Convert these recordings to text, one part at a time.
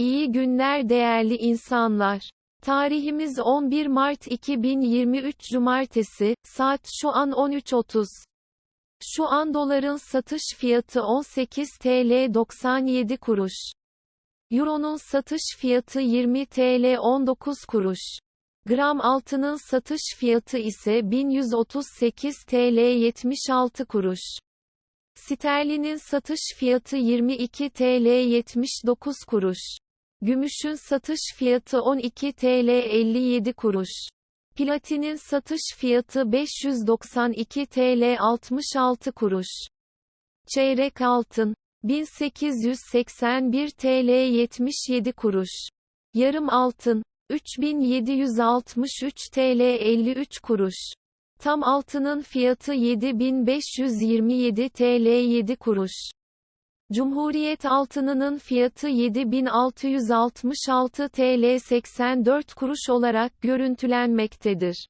İyi günler değerli insanlar. Tarihimiz 11 Mart 2023 Cumartesi, saat şu an 13.30. Şu an doların satış fiyatı 18 TL 97 kuruş. Euro'nun satış fiyatı 20 TL 19 kuruş. Gram altının satış fiyatı ise 1138 TL 76 kuruş. Sterlinin satış fiyatı 22 TL 79 kuruş. Gümüşün satış fiyatı 12 TL 57 kuruş. Platinin satış fiyatı 592 TL 66 kuruş. Çeyrek altın 1881 TL 77 kuruş. Yarım altın 3763 TL 53 kuruş. Tam altının fiyatı 7527 TL 7 kuruş. Cumhuriyet altınının fiyatı 7666 TL 84 kuruş olarak görüntülenmektedir.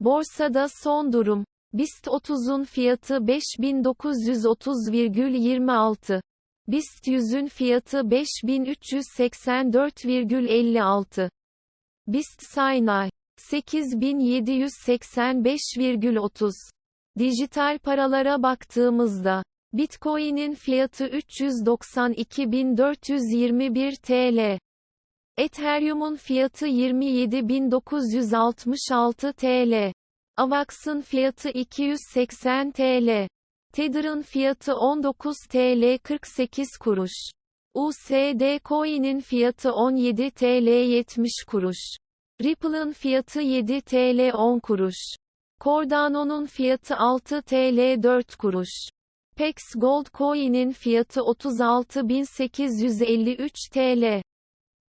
Borsada son durum. BIST 30'un fiyatı 5930,26. BIST 100'ün fiyatı 5384,56. BIST Saynay 8785,30. Dijital paralara baktığımızda Bitcoin'in fiyatı 392.421 TL. Ethereum'un fiyatı 27.966 TL. Avax'ın fiyatı 280 TL. Tether'ın fiyatı 19 TL 48 kuruş. USD Coin'in fiyatı 17 TL 70 kuruş. Ripple'ın fiyatı 7 TL 10 kuruş. Cardano'nun fiyatı 6 TL 4 kuruş. Pex Gold Coin'in fiyatı 36.853 TL.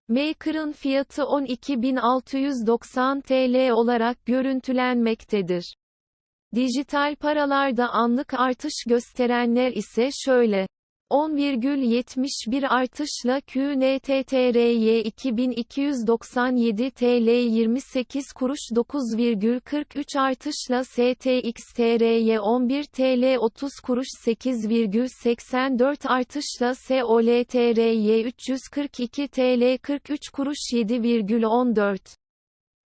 Maker'ın fiyatı 12.690 TL olarak görüntülenmektedir. Dijital paralarda anlık artış gösterenler ise şöyle. 10,71 artışla QNTTRY 2297 TL 28 kuruş 9,43 artışla STXTRY 11 TL 30 kuruş 8,84 artışla SOLTRY 342 TL 43 kuruş 7,14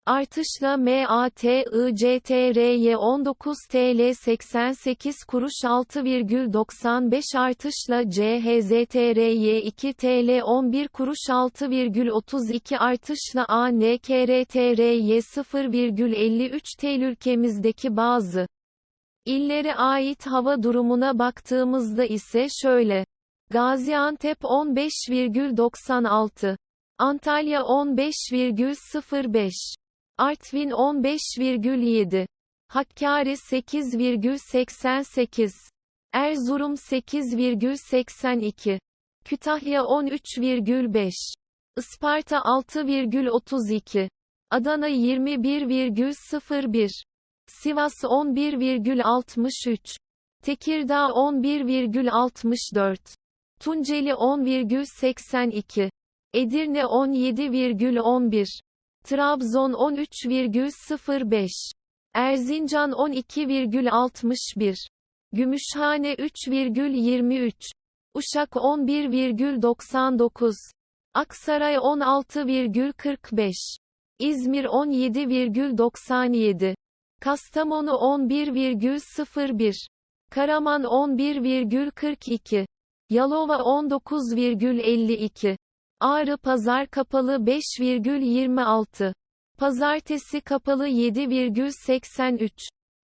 Artışla MATICTRY 19 TL 88 kuruş 6,95 artışla CHZTRY 2 TL 11 kuruş 6,32 artışla ANKRTRY 0,53 TL ülkemizdeki bazı illere ait hava durumuna baktığımızda ise şöyle. Gaziantep 15,96 Antalya 15,05 Artvin 15,7. Hakkari 8,88. Erzurum 8,82. Kütahya 13,5. Isparta 6,32. Adana 21,01. Sivas 11,63. Tekirdağ 11,64. Tunceli 10,82. Edirne 17,11. Trabzon 13,05. Erzincan 12,61. Gümüşhane 3,23. Uşak 11,99. Aksaray 16,45. İzmir 17,97. Kastamonu 11,01. Karaman 11,42. Yalova 19,52. Ağrı Pazar kapalı 5,26. Pazartesi kapalı 7,83.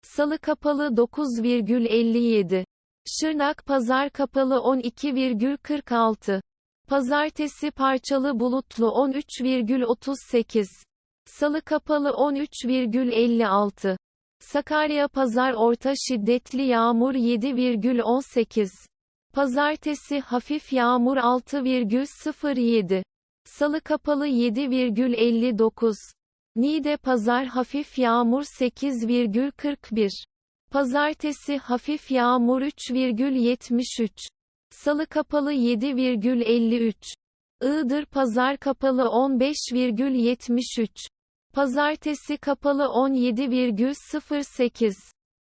Salı kapalı 9,57. Şırnak Pazar kapalı 12,46. Pazartesi parçalı bulutlu 13,38. Salı kapalı 13,56. Sakarya Pazar orta şiddetli yağmur 7,18. Pazartesi hafif yağmur 6,07. Salı kapalı 7,59. Niğde Pazar hafif yağmur 8,41. Pazartesi hafif yağmur 3,73. Salı kapalı 7,53. Iğdır Pazar kapalı 15,73. Pazartesi kapalı 17,08.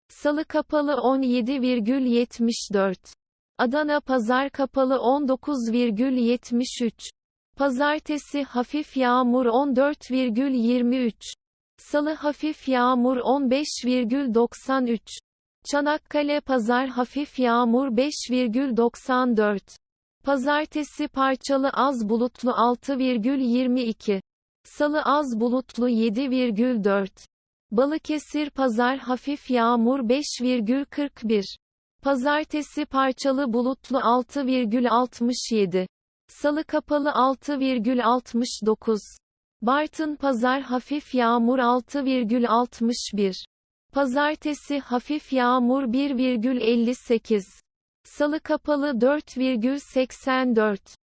Salı kapalı 17,74. Adana Pazar kapalı 19,73. Pazartesi hafif yağmur 14,23. Salı hafif yağmur 15,93. Çanakkale Pazar hafif yağmur 5,94. Pazartesi parçalı az bulutlu 6,22. Salı az bulutlu 7,4. Balıkesir Pazar hafif yağmur 5,41. Pazartesi parçalı bulutlu 6,67. Salı kapalı 6,69. Bartın Pazar hafif yağmur 6,61. Pazartesi hafif yağmur 1,58. Salı kapalı 4,84.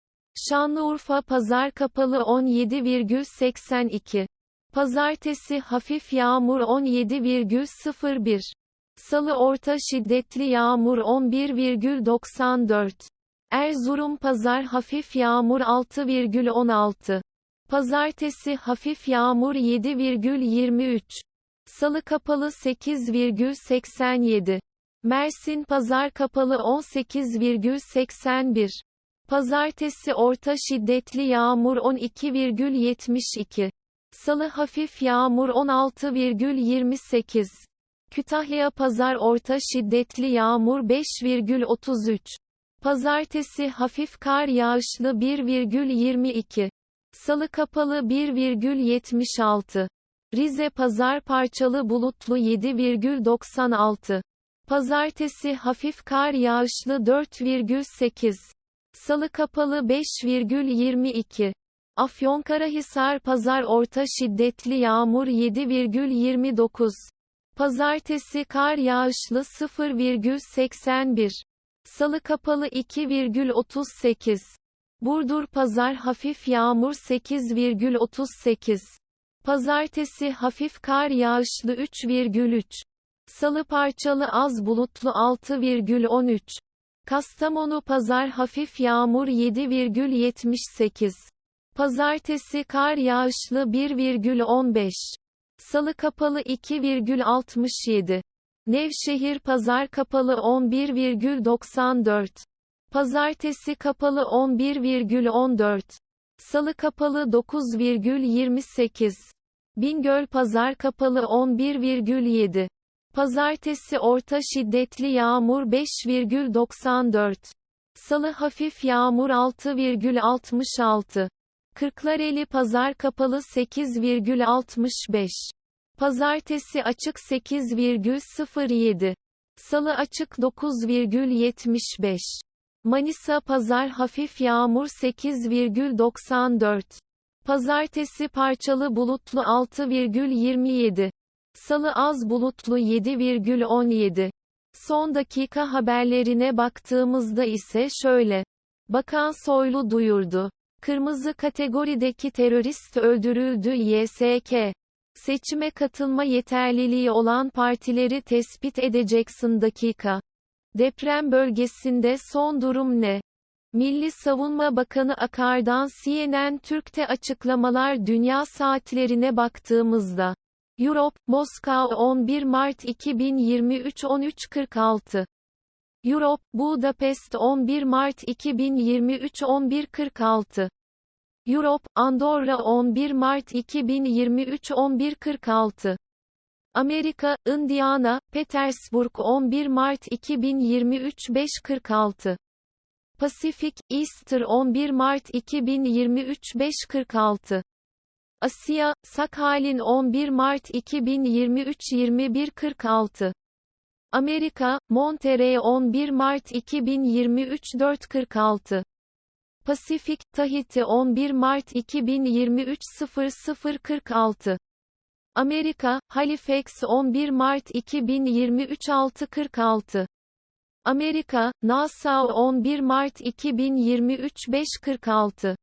Şanlıurfa Pazar kapalı 17,82. Pazartesi hafif yağmur 17,01. Salı orta şiddetli yağmur 11,94. Erzurum Pazar hafif yağmur 6,16. Pazartesi hafif yağmur 7,23. Salı kapalı 8,87. Mersin Pazar kapalı 18,81. Pazartesi orta şiddetli yağmur 12,72. Salı hafif yağmur 16,28. Kütahya Pazar orta şiddetli yağmur 5,33. Pazartesi hafif kar yağışlı 1,22. Salı kapalı 1,76. Rize Pazar parçalı bulutlu 7,96. Pazartesi hafif kar yağışlı 4,8. Salı kapalı 5,22. Afyonkarahisar Pazar orta şiddetli yağmur 7,29. Pazartesi kar yağışlı 0,81. Salı kapalı 2,38. Burdur Pazar hafif yağmur 8,38. Pazartesi hafif kar yağışlı 3,3. Salı parçalı az bulutlu 6,13. Kastamonu Pazar hafif yağmur 7,78. Pazartesi kar yağışlı 1,15. Salı kapalı 2,67. Nevşehir Pazar kapalı 11,94. Pazartesi kapalı 11,14. Salı kapalı 9,28. Bingöl Pazar kapalı 11,7. Pazartesi orta şiddetli yağmur 5,94. Salı hafif yağmur 6,66. Kırklareli Pazar kapalı 8,65. Pazartesi açık 8,07. Salı açık 9,75. Manisa Pazar hafif yağmur 8,94. Pazartesi parçalı bulutlu 6,27. Salı az bulutlu 7,17. Son dakika haberlerine baktığımızda ise şöyle. Bakan Soylu duyurdu. Kırmızı kategorideki terörist öldürüldü YSK. Seçime katılma yeterliliği olan partileri tespit edeceksin dakika. Deprem bölgesinde son durum ne? Milli Savunma Bakanı Akar'dan CNN Türk'te açıklamalar dünya saatlerine baktığımızda. Europe, Moskova 11 Mart 2023 13.46 Europe, Budapest 11 Mart 2023 11.46 Europe, Andorra 11 Mart 2023 11.46 Amerika, Indiana, Petersburg 11 Mart 2023 5.46 Pasifik, Easter 11 Mart 2023 5.46 Asya, Sakhalin 11 Mart 2023 21.46 Amerika, Monterey 11 Mart 2023 4.46 Pasifik, Tahiti 11 Mart 2023 00.46 Amerika, Halifax 11 Mart 2023 6.46 Amerika, Nassau 11 Mart 2023 5.46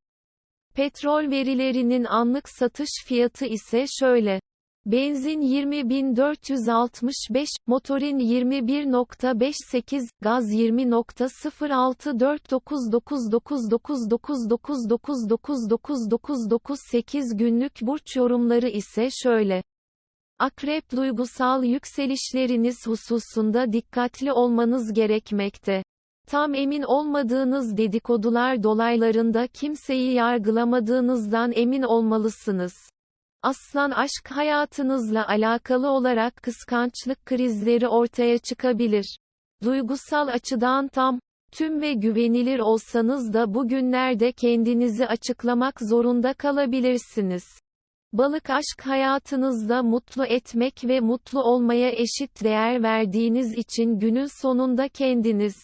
Petrol verilerinin anlık satış fiyatı ise şöyle. Benzin 20.465, motorin 21.58, gaz 20.064999999999998 günlük burç yorumları ise şöyle. Akrep duygusal yükselişleriniz hususunda dikkatli olmanız gerekmekte. Tam emin olmadığınız dedikodular dolaylarında kimseyi yargılamadığınızdan emin olmalısınız. Aslan aşk hayatınızla alakalı olarak kıskançlık krizleri ortaya çıkabilir. Duygusal açıdan tam, tüm ve güvenilir olsanız da bugünlerde kendinizi açıklamak zorunda kalabilirsiniz. Balık aşk hayatınızda mutlu etmek ve mutlu olmaya eşit değer verdiğiniz için günün sonunda kendiniz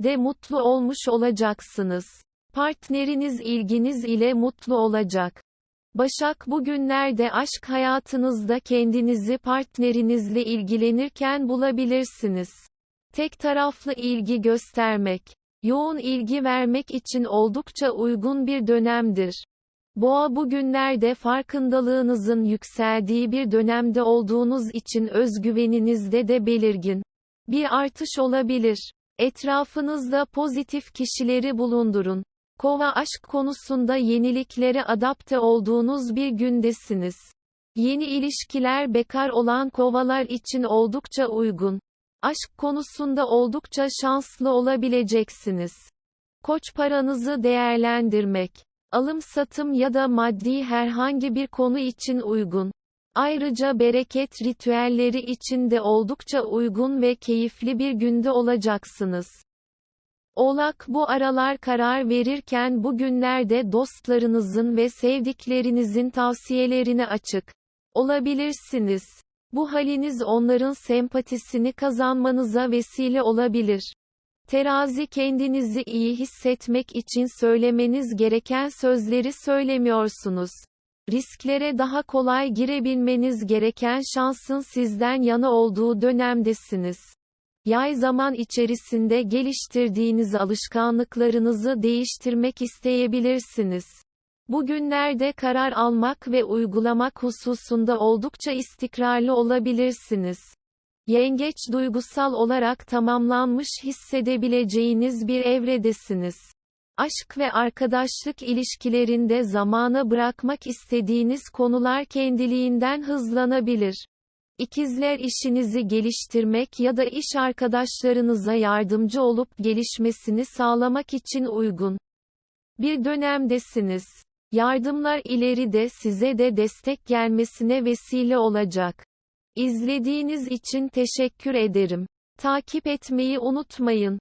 de mutlu olmuş olacaksınız. Partneriniz ilginiz ile mutlu olacak. Başak bugünlerde aşk hayatınızda kendinizi partnerinizle ilgilenirken bulabilirsiniz. Tek taraflı ilgi göstermek, yoğun ilgi vermek için oldukça uygun bir dönemdir. Boğa bugünlerde farkındalığınızın yükseldiği bir dönemde olduğunuz için özgüveninizde de belirgin bir artış olabilir. Etrafınızda pozitif kişileri bulundurun. Kova aşk konusunda yeniliklere adapte olduğunuz bir gündesiniz. Yeni ilişkiler bekar olan kovalar için oldukça uygun. Aşk konusunda oldukça şanslı olabileceksiniz. Koç paranızı değerlendirmek. Alım satım ya da maddi herhangi bir konu için uygun. Ayrıca bereket ritüelleri için de oldukça uygun ve keyifli bir günde olacaksınız. Oğlak bu aralar karar verirken bugünlerde dostlarınızın ve sevdiklerinizin tavsiyelerine açık olabilirsiniz. Bu haliniz onların sempatisini kazanmanıza vesile olabilir. Terazi kendinizi iyi hissetmek için söylemeniz gereken sözleri söylemiyorsunuz. Risklere daha kolay girebilmeniz gereken şansın sizden yana olduğu dönemdesiniz. Yay zaman içerisinde geliştirdiğiniz alışkanlıklarınızı değiştirmek isteyebilirsiniz. Bugünlerde karar almak ve uygulamak hususunda oldukça istikrarlı olabilirsiniz. Yengeç duygusal olarak tamamlanmış hissedebileceğiniz bir evredesiniz. Aşk ve arkadaşlık ilişkilerinde zamana bırakmak istediğiniz konular kendiliğinden hızlanabilir. İkizler işinizi geliştirmek ya da iş arkadaşlarınıza yardımcı olup gelişmesini sağlamak için uygun bir dönemdesiniz. Yardımlar ileride size de destek gelmesine vesile olacak. İzlediğiniz için teşekkür ederim. Takip etmeyi unutmayın.